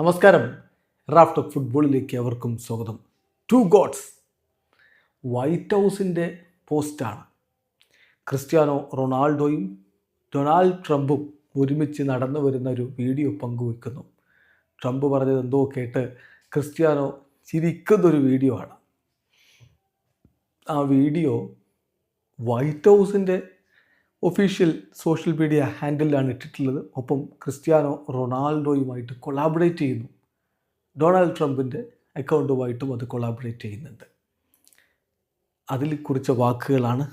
നമസ്കാരം. റാഫ്റ്റ് ഫുട്ബോളിലേക്ക് അവർക്കും സ്വാഗതം. ടു ഗോഡ്സ് വൈറ്റ് ഹൗസിന്റെ പോസ്റ്റാണ് ക്രിസ്ത്യാനോ റൊണാൾഡോയും ഡൊണാൾഡ് ട്രംപും ഒരുമിച്ച് നടന്നു വരുന്ന ഒരു വീഡിയോ പങ്കുവെക്കുന്നു. ട്രംപ് പറഞ്ഞത് എന്തോ കേട്ട് ക്രിസ്ത്യാനോ ചിരിക്കുന്നൊരു വീഡിയോ ആണ്. ആ വീഡിയോ വൈറ്റ് ഹൗസിന്റെ ഒഫീഷ്യൽ സോഷ്യൽ മീഡിയ ഹാൻഡിലാണ് ഇട്ടിട്ടുള്ളത്. ഒപ്പം ക്രിസ്ത്യാനോ റൊണാൾഡോയുമായിട്ട് കൊളാബറേറ്റ് ചെയ്യുന്നു. ഡൊണാൾഡ് ട്രംപിന്റെ അക്കൗണ്ടുമായിട്ടും അത് കൊളാബറേറ്റ് ചെയ്യുന്നുണ്ട്. അതിൽ കുറിച്ച വാക്കുകളാണ്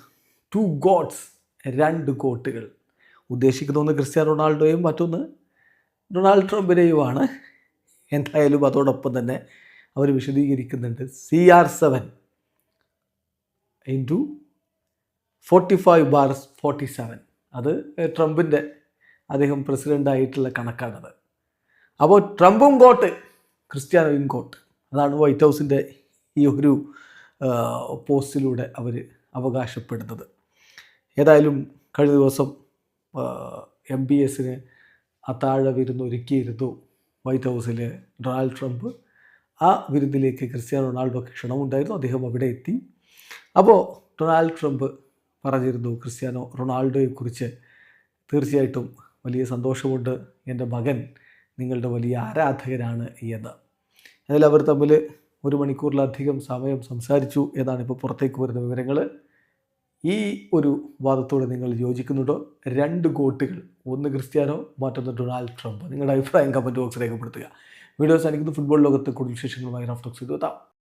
ടു ഗോഡ്സ് രണ്ട് ഗോട്ടുകൾ ഉദ്ദേശിക്കുന്ന ഒന്ന് ക്രിസ്ത്യാനോ റൊണാൾഡോയും മറ്റൊന്ന് ഡൊണാൾഡ് ട്രംപിനെയുമാണ്. എന്തായാലും അതോടൊപ്പം തന്നെ അവർ വിശദീകരിക്കുന്നുണ്ട്. C R seven into forty five bar forty seven അത് ട്രംപിന്റെ അദ്ദേഹം പ്രസിഡന്റായിട്ടുള്ള കണക്കാണത്. അപ്പോൾ ട്രംപും കോട്ട് ക്രിസ്ത്യാനോയും കോട്ട്. അതാണ് വൈറ്റ് ഹൗസിന്റെ ഈ ഒരു പോസ്റ്റിലൂടെ അവർ അവകാശപ്പെടുന്നത്. ഏതായാലും കഴിഞ്ഞ ദിവസം എം ബി എസിന് അത്താഴ വിരുന്ന് ഒരുക്കിയിരുന്നു വൈറ്റ് ഹൗസിൽ ഡൊണാൾഡ് ട്രംപ്. ആ വിരുന്നിലേക്ക് ക്രിസ്ത്യാനോ റൊണാൾഡോക്ക് ക്ഷണമുണ്ടായിരുന്നു അദ്ദേഹം അവിടെ എത്തി. അപ്പോൾ ഡൊണാൾഡ് ട്രംപ് പറഞ്ഞിരുന്നു ക്രിസ്ത്യാനോ റൊണാൾഡോയെക്കുറിച്ച്. തീർച്ചയായിട്ടും വലിയ സന്തോഷമുണ്ട്. എന്റെ മകൻ നിങ്ങളുടെ വലിയ ആരാധകനാണ് എന്ന്. അതിൽ അവർ തമ്മിൽ ഒരു മണിക്കൂറിലധികം സമയം സംസാരിച്ചു എന്നാണ് ഇപ്പോൾ പുറത്തേക്ക് വരുന്ന വിവരങ്ങൾ. ഈ ഒരു വാദത്തോട് നിങ്ങൾ യോജിക്കുന്നുണ്ടോ? രണ്ട് കോട്ടുകൾ ഒന്ന് ക്രിസ്ത്യാനോ മറ്റൊന്ന് ഡൊണാൾഡ് ട്രംപ്. നിങ്ങളുടെ അഭിപ്രായം കമന്റ് ബോക്സ് രേഖപ്പെടുത്തുക. വീഡിയോസ് അനുഭവിക്കുന്ന ഫുട്ബോൾ ലോകത്തെ കൂടുതൽ വിശേഷങ്ങളുമായി റഫ്റ്റോക്സ് എത്താം.